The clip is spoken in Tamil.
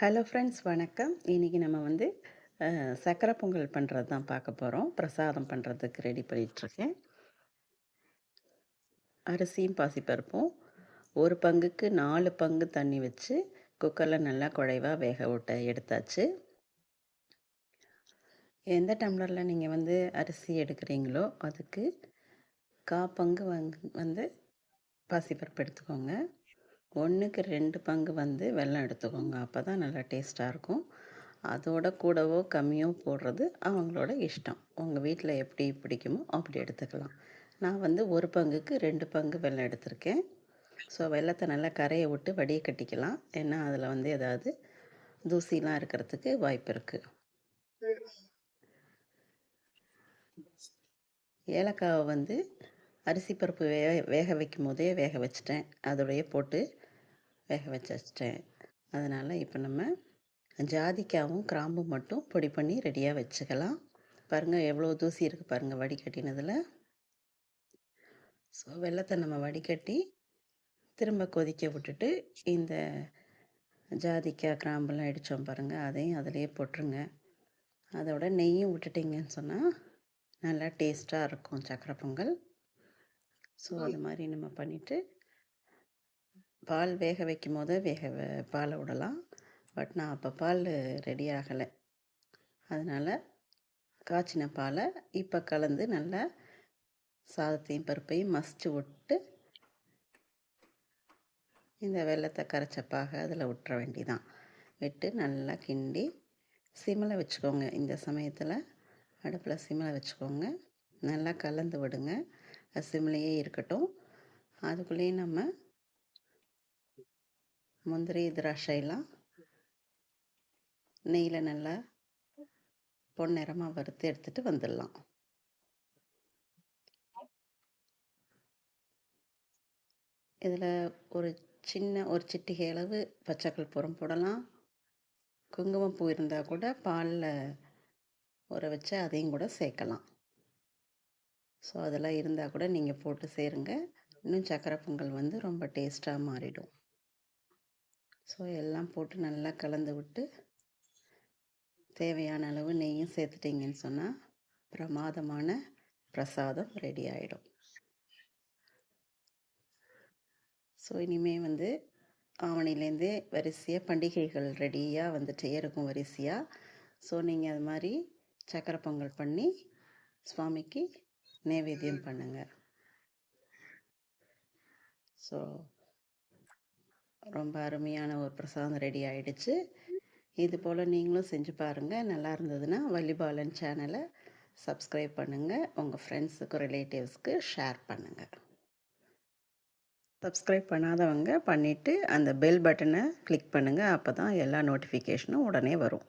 ஹலோ ஃப்ரெண்ட்ஸ் வணக்கம். இன்றைக்கி நம்ம வந்து சக்கரை பொங்கல் பண்ணுறது தான் பார்க்க போகிறோம் பிரசாதம் பண்ணுறதுக்கு ரெடி பண்ணிகிட்ருக்கேன் அரிசியும் பாசிப்பருப்பும். ஒரு பங்குக்கு நாலு பங்கு தண்ணி வச்சு குக்கரில் நல்லா குழைவாக வேக விட்ட எடுத்தாச்சு. எந்த டம்ளரில் நீங்கள் வந்து அரிசி எடுக்கிறீங்களோ அதுக்கு கா பங்கு வந்து வந்து பாசிப்பருப்பு எடுத்துக்கோங்க. ஒன்றுக்கு ரெண்டு பங்கு வந்து வெல்லம் எடுத்துக்கோங்க. அப்போ தான் நல்லா டேஸ்ட்டாக இருக்கும். அதோட கூடவோ கம்மியோ போடுறது அவங்களோட இஷ்டம். உங்கள் வீட்டில் எப்படி பிடிக்குமோ அப்படி எடுத்துக்கலாம். நான் வந்து ஒரு பங்குக்கு ரெண்டு பங்கு வெல்லம் எடுத்திருக்கேன். ஸோ வெல்லத்தை நல்லா கரையை விட்டு வடிய கட்டிக்கலாம். ஏன்னா அதில் வந்து ஏதாவது தூசிலாம் இருக்கிறதுக்கு வாய்ப்பு இருக்குது ஏலக்காவை வந்து அரிசி பருப்பு வே வேக வைக்கும் போதே வேக வச்சிட்டேன். அதோடைய போட்டு வேக வச்சு வச்சிட்டேன். அதனால் இப்போ நம்ம ஜாதிக்காவும் கிராம்பும் மட்டும் பொடி பண்ணி ரெடியாக வச்சுக்கலாம். பாருங்கள் எவ்வளோ தூசி இருக்குது பாருங்கள் வடிகட்டினதில் ஸோ வெள்ளத்தை நம்ம வடிகட்டி திரும்ப கொதிக்க விட்டுட்டு இந்த ஜாதிக்காய் கிராம்பெல்லாம் இடித்தோம் பாருங்கள் அதையும் அதிலே போட்டுருங்க. அதோட நெய்யும் விட்டுட்டிங்கன்னு சொன்னால் நல்லா டேஸ்ட்டாக இருக்கும் சக்கரை பொங்கல். ஸோ அது மாதிரி நம்ம பண்ணிவிட்டு பால் வேக வைக்கும் போது வேக வ- பாலை விடலாம். பட் நான் அப்போ பால் ரெடி ஆகலை. அதனால் காய்ச்சின பாலை இப்போ கலந்து நல்லா சாதத்தையும் பருப்பையும் மசிச்சு விட்டு இந்த வெள்ளத்தை கரைச்சப்பாக அதில் விட்டுற வேண்டிதான். விட்டு நல்லா கிண்டி சிம்மில் வச்சுக்கோங்க. இந்த சமயத்தில் அடுப்பில் சிம்மில் வச்சுக்கோங்க. நல்லா கலந்து விடுங்க. அது சிம்லேயே இருக்கட்டும். அதுக்குள்ளேயே நம்ம முந்திரி திராட்சையெல்லாம் நெய்யில் நல்லா பொன்னிறமாக வறுத்து எடுத்துகிட்டு வந்துடலாம். இதில் ஒரு சின்ன ஒரு சிட்டிகை அளவு பச்சைக்கல் புறம் போடலாம். குங்குமப்பூ இருந்தால் கூட பாலில் ஊற வச்சு அதையும் கூட சேர்க்கலாம். ஸோ அதெல்லாம் இருந்தால் கூட நீங்கள் போட்டு சேருங்க. இன்னும் சக்கரை பொங்கல் வந்து ரொம்ப டேஸ்ட்டாக மாறிடும். ஸோ எல்லாம் போட்டு நல்லா கலந்து விட்டு தேவையான அளவு நெய்யும் சேர்த்துட்டிங்கன்னு சொன்னால் பிரமாதமான பிரசாதம் ரெடி ஆகிடும் ஸோ இனிமே வந்து ஆவணிலேருந்தே வரிசையாக பண்டிகைகள் ரெடியாக வந்துட்டே இருக்கும் வரிசையாக ஸோ நீங்கள் அது மாதிரி சக்கரை பொங்கல் பண்ணி சுவாமிக்கு நைவேத்தியம் பண்ணுங்கள் ஸோ ரொம்ப அருமையான ஒரு பிரசாதம் ரெடி ஆயிடுச்சு. இது போல் நீங்களும் செஞ்சு பாருங்கள் நல்லா இருந்ததுன்னா வலிபாலன் சேனலை சப்ஸ்கிரைப் பண்ணுங்கள் உங்கள் ஃப்ரெண்ட்ஸுக்கு ரிலேட்டிவ்ஸ்க்கு ஷேர் பண்ணுங்கள் சப்ஸ்கிரைப் பண்ணாதவங்க பண்ணிவிட்டு அந்த பெல் பட்டனை கிளிக் பண்ணுங்கள் அப்போ தான் எல்லா நோட்டிஃபிகேஷனும் உடனே வரும்.